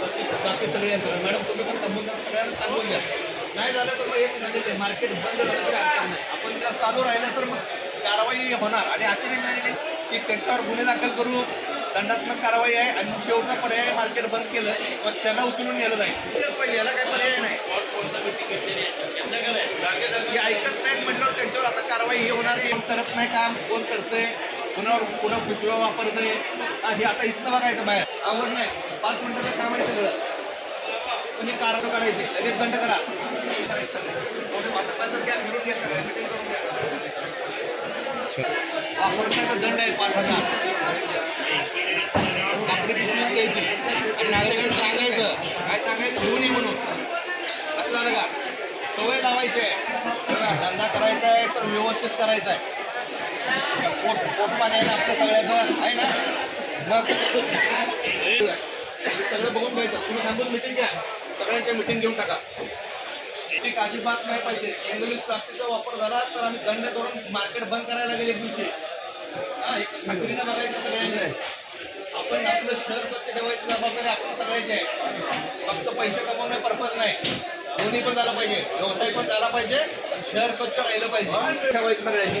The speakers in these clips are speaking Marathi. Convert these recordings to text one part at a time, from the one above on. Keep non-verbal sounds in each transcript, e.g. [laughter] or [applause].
बाकी सगळे यंत्रणा. मॅडम तुम्ही पण संबंधात सगळ्यांना सांगून द्या नाही झालं तर मग एक सांगितले मार्केट बंद झालं तरी अडचण नाही. आपण जर चालू राहिलं तर मग कारवाई होणार. आणि अशी नाही झालेली की त्यांच्यावर गुन्हे दाखल करू दंडात्मक कारवाई आहे आणि मग शेवटचा पर्याय मार्केट बंद केलं तर त्यांना उचलून नेलं जाईल. पाहिजे याला काही पर्याय नाही. ऐकत नाहीत म्हटलं त्यांच्यावर आता कारवाई हे होणार कोण करत नाही काम कोण करतंय? कुणावर पुन्हा पिशव्या वापरत हा, हे आता इथनं बघायचं बाहेर. आवड नाही. पाच मिनिटाचं काम आहे सगळं. तुम्ही कार काढायचे. लगेच दंड करा. मोठे नाही तर दंड आहे पाच हजार. आपली पिशवी द्यायची आणि नागरिकांना सांगायचं. काय सांगायचं घेऊन ये म्हणून. असं झालं का सवय लावायची आहे. धंदा करायचा आहे तर व्यवस्थित करायचा आहे. पोट पोट पाणी आहे ना आपलं सगळ्याचं आहे ना मग सगळं बघून घ्यायचं तुम्ही सांगून मिटिंग घ्या सगळ्यांच्या मिटिंग घेऊन टाका ठीक अजिबात नाही पाहिजे सिंगल प्लास्टिकचा वापर झाला तर आम्ही दंड करून मार्केट बंद करायला लागेल एक दिवशी हा एक खात्रीनं बघायचं सगळ्यांचे आपण आपलं शहर स्वच्छ ठेवायची जबाबदारी आपण सगळ्याची आहे फक्त पैसे कमवणे पर्पज नाही दोन्ही पण झालं पाहिजे. व्यवसाय पण झाला पाहिजे. शहर स्वच्छ राहिलं पाहिजे. ठेवायचं सगळ्यांनी.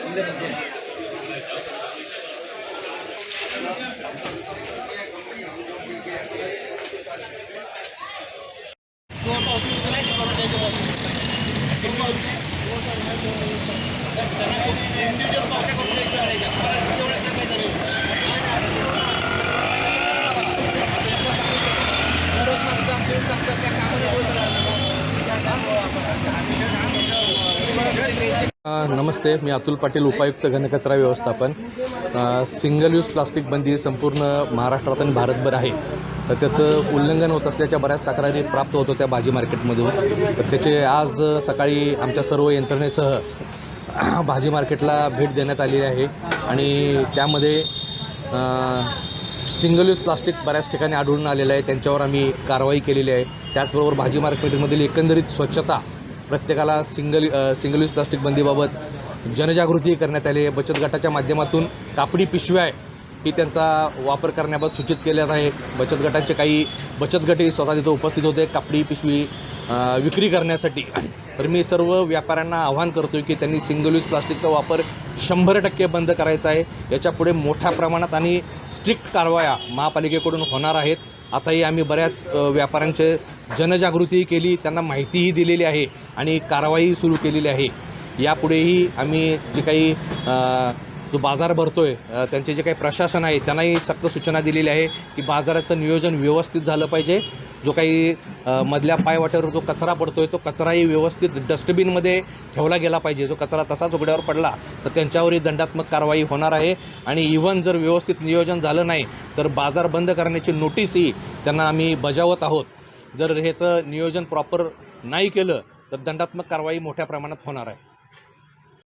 இந்த नमस्ते मी अतुल पाटील उपायुक्त घनकचरा व्यवस्थापन. सिंगल यूज प्लास्टिक बंदी संपूर्ण महाराष्ट्रात आणि भारतभर आहे. तर त्याचं उल्लंघन होत असल्याच्या बऱ्याच तक्रारी प्राप्त होत होत्या भाजी मार्केटमधून. तर त्याचे आज सकाळी आमच्या सर्व यंत्रणेसह [clears throat] भाजी मार्केटला भेट देण्यात आलेली आहे. आणि त्यामध्ये सिंगल यूज प्लास्टिक बऱ्याच ठिकाणी आढळून आलेलं आहे. त्यांच्यावर आम्ही कारवाई केलेली आहे. त्याचबरोबर भाजी मार्केटमधील एकंदरीत स्वच्छता प्रत्येकाला सिंगल सिंगल यूज प्लास्टिक बंदीबाबत जनजागृती करण्यात आली आहे. बचत गटाच्या माध्यमातून कापडी पिशव्या आहे ही त्यांचा वापर करण्याबाबत सूचित केल्यात आहे. बचत गटाचे काही बचत गटही स्वतः तिथं उपस्थित होते. कापडी पिशवी विक्री करण्यासाठी. तर मी सर्व व्यापाऱ्यांना आवाहन करतो की त्यांनी सिंगल यूज प्लास्टिकचा वापर शंभर टक्के बंद करायचा आहे. याच्यापुढे मोठ्या प्रमाणात आणि स्ट्रिक्ट कारवाया महापालिकेकडून होणार आहेत. आताही आम्ही बऱ्याच व्यापाऱ्यांचे जनजागृतीही केली त्यांना माहितीही दिलेली आहे आणि कारवाई सुरू केलेली आहे. यापुढेही आम्ही जे काही जो बाजार भरतो आहे त्यांचे जे काही प्रशासन आहे त्यांनाही सक्त सूचना दिलेली आहे की बाजाराचं नियोजन व्यवस्थित झालं पाहिजे. जो काही मधल्या पायवाट्यावर जो कचरा पडतोय तो कचराही व्यवस्थित डस्टबिनमध्ये ठेवला गेला पाहिजे. जो कचरा तसाच उघड्यावर पडला तर त्यांच्यावरही दंडात्मक कारवाई होणार आहे. आणि इव्हन जर व्यवस्थित नियोजन झालं नाही तर बाजार बंद करण्याची नोटीसही त्यांना आम्ही बजावत आहोत. जर ह्याचं नियोजन प्रॉपर नाही केलं तर दंडात्मक कारवाई मोठ्या प्रमाणात होणार आहे.